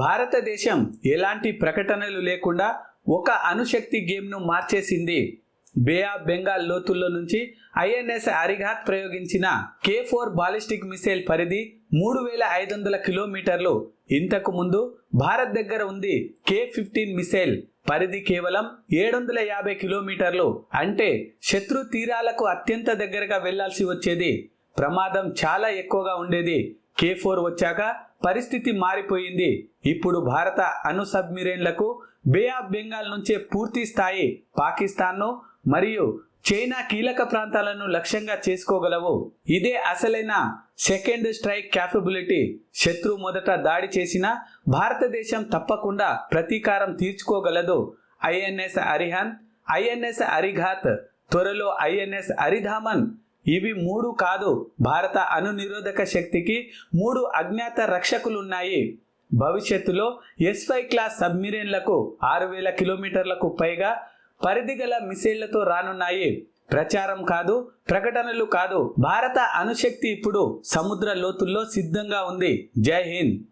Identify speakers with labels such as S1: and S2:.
S1: భారతదేశం ఎలాంటి ప్రకటనలు లేకుండా ఒక అణుశక్తి గేమ్ను మార్చేసింది. బే ఆఫ్ బెంగాల్ లోతుల్లో నుంచి ఐఎన్ఎస్ అరిఘాత్ ప్రయోగించిన కే ఫోర్ బాలిస్టిక్ మిసైల్ పరిధి మూడు వేల ఐదు వందల కిలోమీటర్లు. ఇంతకు ముందు భారత్ దగ్గర ఉంది కే ఫిఫ్టీన్ మిసైల్ పరిధి కేవలం ఏడు వందల యాభై కిలోమీటర్లు. అంటే శత్రు తీరాలకు అత్యంత దగ్గరగా వెళ్ళాల్సి వచ్చేది. ప్రమాదం చాలా ఎక్కువగా ఉండేది. కే ఫోర్ వచ్చాక పరిస్థితి మారిపోయింది. ఇప్పుడు భారత అణు సబ్మిరైన్లకు బే ఆఫ్ బెంగాల్ నుంచే పూర్తి స్థాయి పాకిస్తాన్ను మరియు చైనా కీలక ప్రాంతాలను లక్ష్యంగా చేసుకోగలవు. ఇదే అసలైన సెకండ్ స్ట్రైక్ క్యాపబిలిటీ శత్రు మొదట దాడి చేసినా భారతదేశం తప్పకుండా ప్రతీకారం తీర్చుకోగలదు. ఐఎన్ఎస్ అరిహన్ ఐఎన్ఎస్ అరిఘాత్ త్వరలో ఐఎన్ఎస్ అరిధామన్ ఇవి మూడు కాదు. భారత అణు నిరోధక శక్తికి మూడు అజ్ఞాత రక్షకులున్నాయి. భవిష్యత్తులో ఎస్ క్లాస్ సబ్మిరైన్లకు ఆరు వేల కిలోమీటర్లకు పైగా పరిధి గల మిసైళ్ళతో రానున్నాయి. ప్రచారం కాదు ప్రకటనలు కాదు. భారత అణుశక్తి ఇప్పుడు సముద్ర లోతుల్లో సిద్ధంగా ఉంది. జై హింద్.